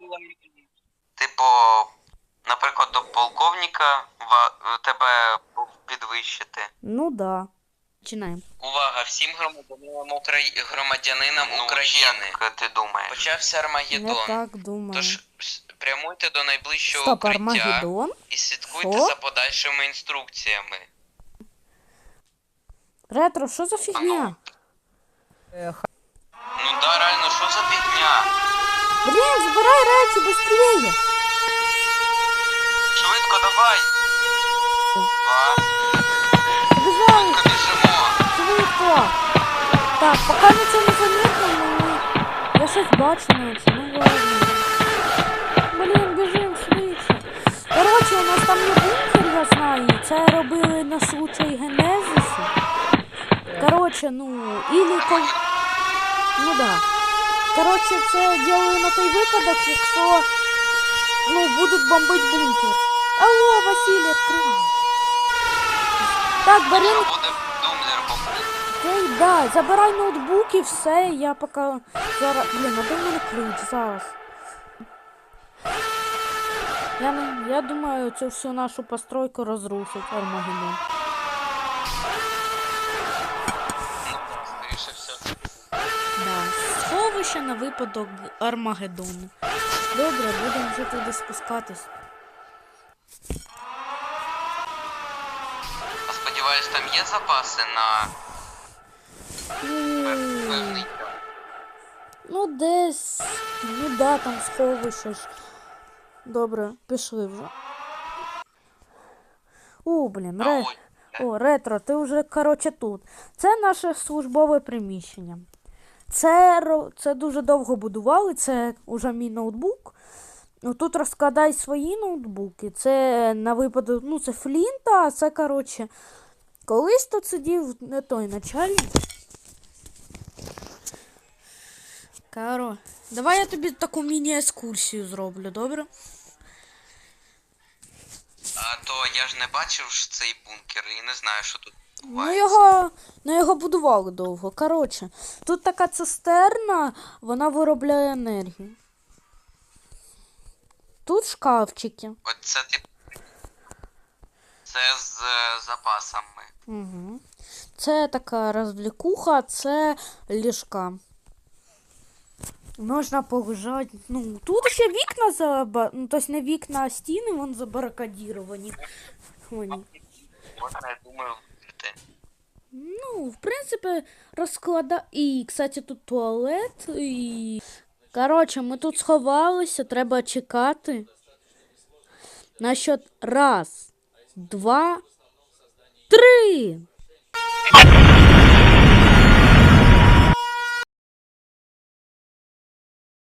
була Типу, наприклад, до полковника ва- тебе підвищити. Ну да. Починаємо. Увага всім громадянинам, Украї... громадянинам Ну, України. як ти думаєш? Почався Я Армагеддон. так думаю. Тож прямуйте до найближчого Стоп, укриття Армагеддон? і слідкуйте Що? за подальшими інструкціями. Ретро, що за фігня? Ну да, реально, що за фігня? Блін, збирай речі быстрее. Швидко давай! Два, швидко біжимо. швидко. Так, поки нічого не замітно, ну, я щось бачу наче, ну ладно. Блін, біжим швидше. Коротше, у нас там є бункер, я знаю. Це робили на случай Генезису. Коротше, ну, ілі. Ну да. Коротше, це делаю на той випадок, якщо ну, будуть бомбити бункер. Алло, Василій, відкривай. Так, попри. Ей, да, забирай ноутбук і все, я поки зараз. Блін, а де мене ключ зараз? Я, я думаю, цю всю нашу постройку розрушить Армагеддон. Сховище на випадок Армагеддону. Добре, будемо вже туди спускатись. А Сподіваюсь, там є запаси на Ну, певний ну десь. Ну да, там сховище ж. Добре, пішли вже. О, блін, ре... О, ретро, ти вже коротше тут. Це наше службове приміщення. Це, це дуже довго будували, це уже мій ноутбук. Ну, Тут розкладай свої ноутбуки. Це на випадок, ну це флінта, а це, коротше, колись тут сидів не той начальник. Каро, давай я тобі таку міні-екскурсію зроблю, добре? а то я ж не бачив цей бункер і не знаю, що тут Ну його, ну його будували довго. Коротше, тут така цистерна, вона виробляє енергію. Тут шкафчики. От це тип. Це з е, запасами. Угу. Це така розвлікуха, це ліжка. Можна полежати. Ну, тут ще вікна заба... Ну, тобто не вікна, а стіни вон забаракадіровані. Вони. Можна, я думаю. Ну, в принципі, розклада. І, кстати, тут туалет. І... Коротше, ми тут сховалися, треба чекати. На счет раз, два, три.